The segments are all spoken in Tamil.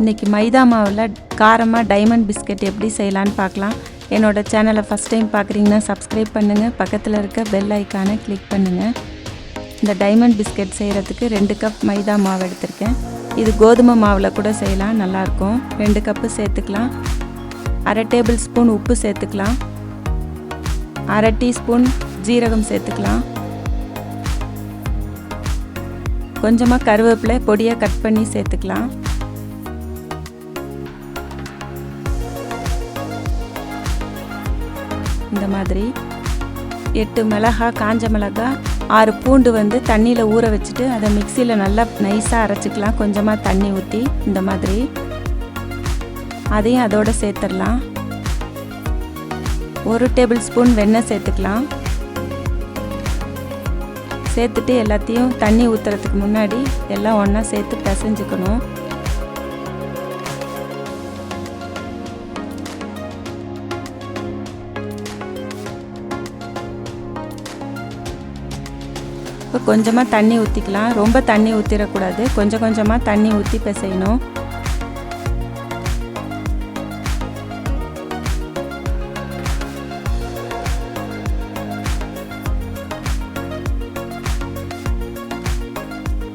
இன்றைக்கி மைதா மாவில் காரமாக டைமண்ட் பிஸ்கட் எப்படி செய்யலான்னு பார்க்கலாம். என்னோட சேனலை ஃபஸ்ட் டைம் பார்க்குறீங்கன்னா சப்ஸ்கிரைப் பண்ணுங்கள் பக்கத்தில் இருக்க பெல் ஐக்கானை கிளிக் பண்ணுங்கள் இந்த டைமண்ட் பிஸ்கட் செய்கிறதுக்கு ரெண்டு கப் மைதா மாவு எடுத்திருக்கேன். இது கோதுமை மாவில் கூட செய்யலாம் நல்லாயிருக்கும் ரெண்டு கப்பு சேர்த்துக்கலாம். அரை டேபிள் ஸ்பூன் உப்பு சேர்த்துக்கலாம். அரை டீஸ்பூன் ஜீரகம் சேர்த்துக்கலாம். கொஞ்சமாக கருவேப்பிலை பொடியாக கட் பண்ணி சேர்த்துக்கலாம். இந்த மாதிரி எட்டு மிளகா காஞ்ச மிளகா ஆறு பூண்டு வந்து தண்ணியில் ஊற வச்சுட்டு அதை மிக்சியில் நல்லா நைஸாக அரைச்சிக்கலாம். கொஞ்சமாக தண்ணி ஊற்றி இந்த மாதிரி. அதையும் அதோட சேர்த்துடலாம். ஒரு டேபிள் ஸ்பூன் வெண்ணெய் சேர்த்துக்கலாம். சேர்த்துட்டு எல்லாத்தையும் தண்ணி ஊற்றுறதுக்கு முன்னாடி எல்லாம் ஒன்றா சேர்த்து பிசைஞ்சுக்கணும். இப்போ கொஞ்சமாக தண்ணி ஊற்றிக்கலாம் ரொம்ப தண்ணி ஊற்றிடக்கூடாது கொஞ்சம் கொஞ்சமாக தண்ணி ஊற்றி பிசையணும்.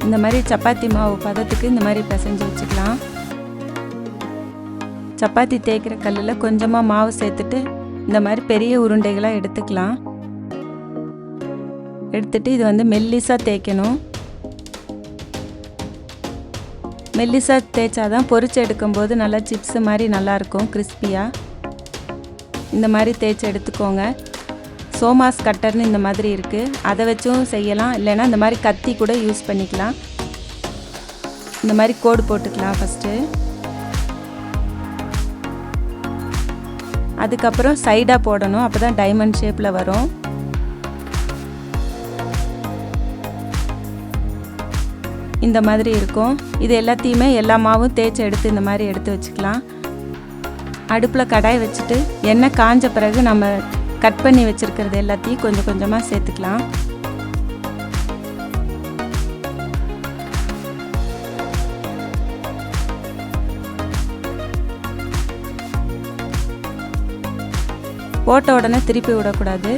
இந்த மாதிரி சப்பாத்தி மாவு பதத்துக்கு இந்த மாதிரி பிசைஞ்சு வச்சுக்கலாம். சப்பாத்தி தேய்க்கிற கல்லில் கொஞ்சமாக மாவு சேர்த்துட்டு இந்த மாதிரி பெரிய உருண்டைகளாக எடுத்துக்கலாம். எடுத்துட்டு இது வந்து மெல்லிசாக தேய்க்கணும். மெல்லிசாக தேய்ச்சாதான் பொறிச்சு எடுக்கும்போது நல்லா சிப்ஸு மாதிரி நல்லாயிருக்கும் கிறிஸ்பியாக இந்த மாதிரி தேய்ச்சி எடுத்துக்கோங்க. சோமாஸ் கட்டர்னு இந்த மாதிரி இருக்குது அதை வச்சும் செய்யலாம். இல்லைன்னா இந்த மாதிரி கத்தி கூட யூஸ் பண்ணிக்கலாம். இந்த மாதிரி கோடு போட்டுக்கலாம் ஃபஸ்ட்டு அதுக்கப்புறம் சைடாக போடணும். அப்போ தான் டைமண்ட் ஷேப்பில் வரும். இந்த மாதிரி இருக்கும். இது எல்லாத்தையுமே எல்லா மாவும் தேய்ச்சி எடுத்து இந்த மாதிரி எடுத்து வச்சுக்கலாம். அடுப்பில் கடாய் வச்சுட்டு எண்ணெய் காஞ்ச பிறகு நம்ம கட் பண்ணி வச்சுருக்கிறது எல்லாத்தையும் கொஞ்சம் கொஞ்சமாக சேர்த்துக்கலாம். போட்ட உடனே திருப்பி விடக்கூடாது.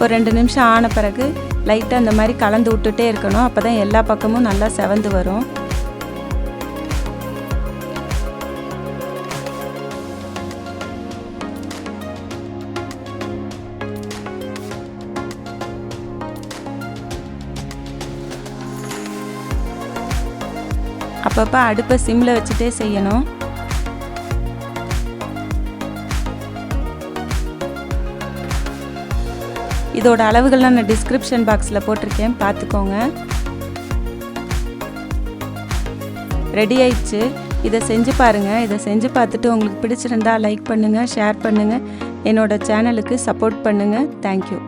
ஒரு ரெண்டு நிமிஷம் ஆன பிறகு லைட்டாக இந்த மாதிரி கலந்து விட்டுட்டே இருக்கணும். அப்போ தான் எல்லா பக்கமும் நல்லா செவந்து வரும். அப்பப்போ அடுப்பை சிம்மில் வச்சுட்டே செய்யணும். இதோட அளவுகள்லாம் நான் டிஸ்கிரிப்ஷன் பாக்ஸில் போட்டிருக்கேன். பார்த்துக்கோங்க. ரெடி ஆயிடுச்சு. இதை செஞ்சு பாருங்கள் இதை செஞ்சு பார்த்துட்டு உங்களுக்கு பிடிச்சிருந்தா லைக் பண்ணுங்கள் ஷேர் பண்ணுங்கள் என்னோட சேனலுக்கு சப்போர்ட் பண்ணுங்கள் தேங்க்யூ